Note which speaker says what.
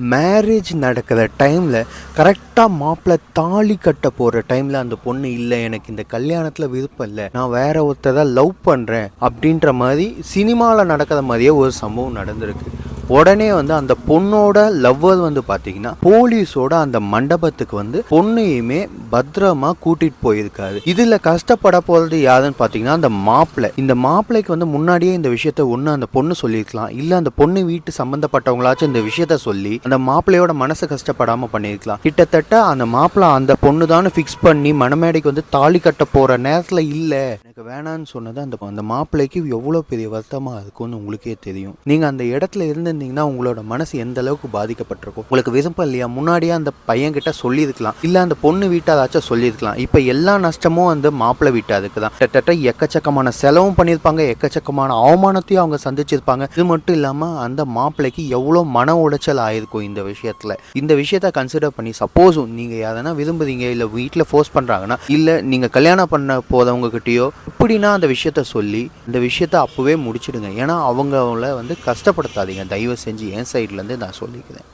Speaker 1: Marriage நடக்கிற டைமில் கரெக்டாக மாப்பிள்ளை தாலி கட்ட போகிற டைமில் அந்த பொண்ணு இல்லை எனக்கு இந்த கல்யாணத்தில் விருப்பம் இல்லை நான் வேற ஒருத்தரை லவ் பண்ணுறேன் அப்படின்ற மாதிரி சினிமாவில் நடக்கிற மாதிரியே ஒரு சம்பவம் நடந்திருக்கு. உடனே வந்து அந்த பொண்ணோட லவ்வர் வந்து பார்த்தீங்கன்னா போலீஸோட அந்த மண்டபத்துக்கு வந்து பொண்ணையுமே பத்திரமா கூட்டிட்டு போயிருக்காரு. இதுல கஷ்டப்பட போறது யாருன்னு பார்த்தீங்கன்னா அந்த மாப்பிள்ளை. இந்த மாப்பிள்ளைக்கு வந்து முன்னாடியே இந்த விஷயத்த ஒன்று அந்த பொண்ணு சொல்லியிருக்கலாம் இல்லை அந்த பொண்ணு வீட்டு சம்மந்தப்பட்டவங்களாச்சும் இந்த விஷயத்த சொல்லி அந்த மாப்பிள்ளையோட மனசு கஷ்டப்படாம பண்ணியிருக்கலாம் கிட்டத்தட்ட அந்த மாப்பிள்ளை அந்த பொண்ணு தான் ஃபிக்ஸ் பண்ணி மணமேடைக்கு வந்து தாலி கட்ட போற நேரத்தில் இல்லை. எனக்கு வேணான்னு சொன்னது அந்த அந்த மாப்பிள்ளைக்கு எவ்வளோ பெரிய வருத்தமாக இருக்கும்னு உங்களுக்கே தெரியும். நீங்கள் அந்த இடத்துல இருந்திருந்தீங்கன்னா உங்களோட மனசு எந்த அளவுக்கு பாதிக்கப்பட்டிருக்கும்? உங்களுக்கு விருப்பம் இல்லையா? முன்னாடியே அந்த பையன்கிட்ட சொல்லியிருக்கலாம். இல்லை அந்த பொண்ணு வீட்டாதாச்சும் சொல்லியிருக்கலாம். இப்போ எல்லா நஷ்டமும் வந்து மாப்பிள்ளை வீட்டாதுக்கு தான். கிட்டத்தட்ட எக்கச்சக்கமான செலவும் பண்ணியிருப்பாங்க. எக்கச்சக்கமான அவமானத்தையும் அவங்க சந்திச்சிருப்பாங்க. இது மட்டும் இல்லாமல் அந்த மாப்பிள்ளைக்கு எவ்வளோ மன உளைச்சல் ஆயிருக்கும் இந்த விஷயத்தில். இந்த விஷயத்த கன்சிடர் பண்ணி சப்போஸ் நீங்கள் எதனா விரும்புறீங்க இல்லை வீட்டில் ஃபோர்ஸ் பண்ணுறாங்கன்னா இல்லை நீங்கள் கல்யாணம் பண்ண போதவங்க எப்படின்னா அந்த விஷயத்த சொல்லி இந்த விஷயத்த அப்போவே முடிச்சிடுங்க. ஏன்னா அவங்கள வந்து கஷ்டப்படுத்தாதீங்க. தயவு செஞ்சு என் சைட்லேருந்து நான் சொல்லிக்கிறேன்.